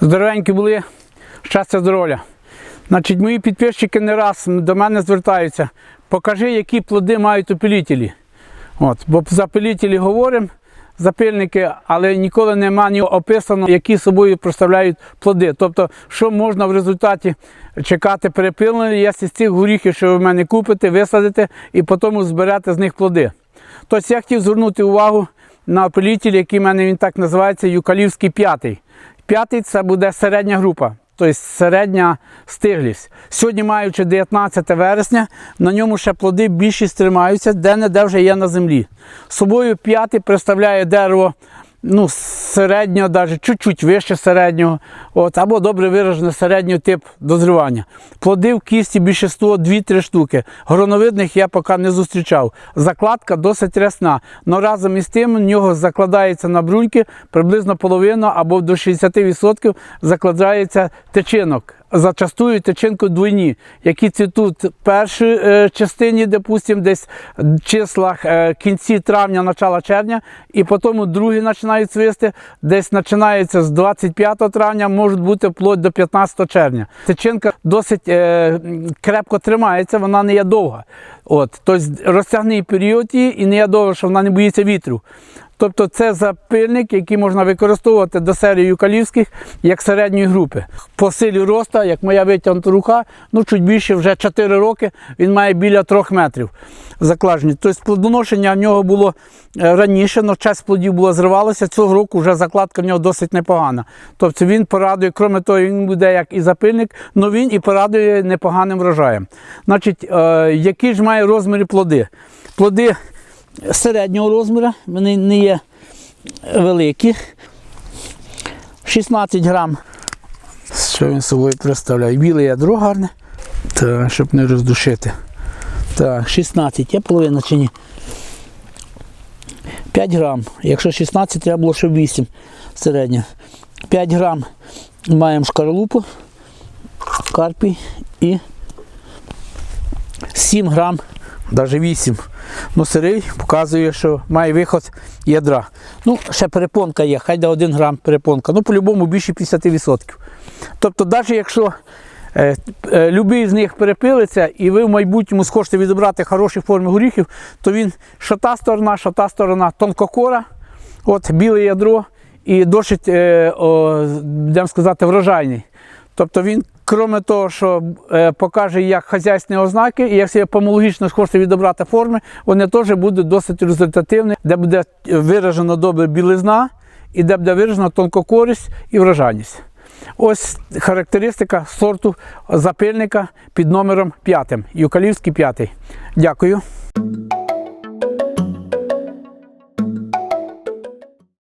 Здоровенькі були, щастя здоров'я. Значить, мої підписчики не раз до мене звертаються. Покажи, які плоди мають опилітелі. От, бо за пилітелі говоримо, запильники, але ніколи нема ні описано, які собою представляють плоди. Тобто, що можна в результаті чекати перепилення, якщо з цих горіхів, що ви в мене купите, висадите і потім зберете з них плоди. Тобто я хотів звернути увагу на опилітель, який в мене він так називається, Юкалівський п'ятий. П'ятий це буде середня група, тобто середня стиглість. Сьогодні, маючи 19 вересня, на ньому ще плоди більшість тримаються, де-не-де вже є на землі. Собою п'ятий представляє дерево ну, середнього, навіть чуть-чуть вище середнього, от, або добре виражений середній тип дозрівання. Плоди в кісті більшість 2-3 штуки. Гроновидних я поки не зустрічав. Закладка досить рясна. але разом із тим в нього закладається на бруньки приблизно половина або до 60% закладається тичинок. Зачастую тичинку двойні, які цвітуть в першій е, частині, допустимо, десь в числах е, кінці травня, начала червня, і потім другі починають цвісти, десь починається з 25 травня, можуть бути вплоть до 15 червня. Тичинка досить е, крепко тримається, вона не є довга. От, тобто розтягний період її і не є довга, що вона не боїться вітру. Тобто це запильник, який можна використовувати до серії юкалівських як середньої групи. По силі росту, як моя витягнута рука, ну чуть більше, вже 4 роки, він має біля 3 метрів закладені. Тобто плодоношення в нього було е, раніше, але часть плодів було зривалося. Цього року вже закладка в нього досить непогана. Тобто він порадує, крім того, він буде як і запильник, але він і порадує непоганим врожаєм. Значить, е, які ж має розміри плоди? Плоди середнього розміру, вони не є великі. 16 грам. Що він собою представляє? Біле ядро гарне. Так, щоб не роздушити. Так, 16, є половина чи ні? 5 грам. Якщо 16, треба було, щоб 8 середня. 5 грам маємо шкарлупу, карпій і 7 грам, навіть 8. Ну, сирий показує, що має виход ядра. Ну, ще перепонка є, хай де 1 грам перепонка. Ну, по-любому більше 50%. Тобто, навіть якщо е, е, любий з них перепилиться, і ви в майбутньому схочете відібрати хороші форми горіхів, то він що та сторона, що та сторона тонкокора, от біле ядро і досить, е, будемо сказати, врожайний. Тобто він, крім того, що е, покаже як хазяйські ознаки, і якщо помологічно хочете відібрати форми, вони теж будуть досить результативні, де буде виражена добре білизна і де буде виражена тонкокорість і врожайність. Ось характеристика сорту запильника під номером 5, Юкалівський 5. Дякую.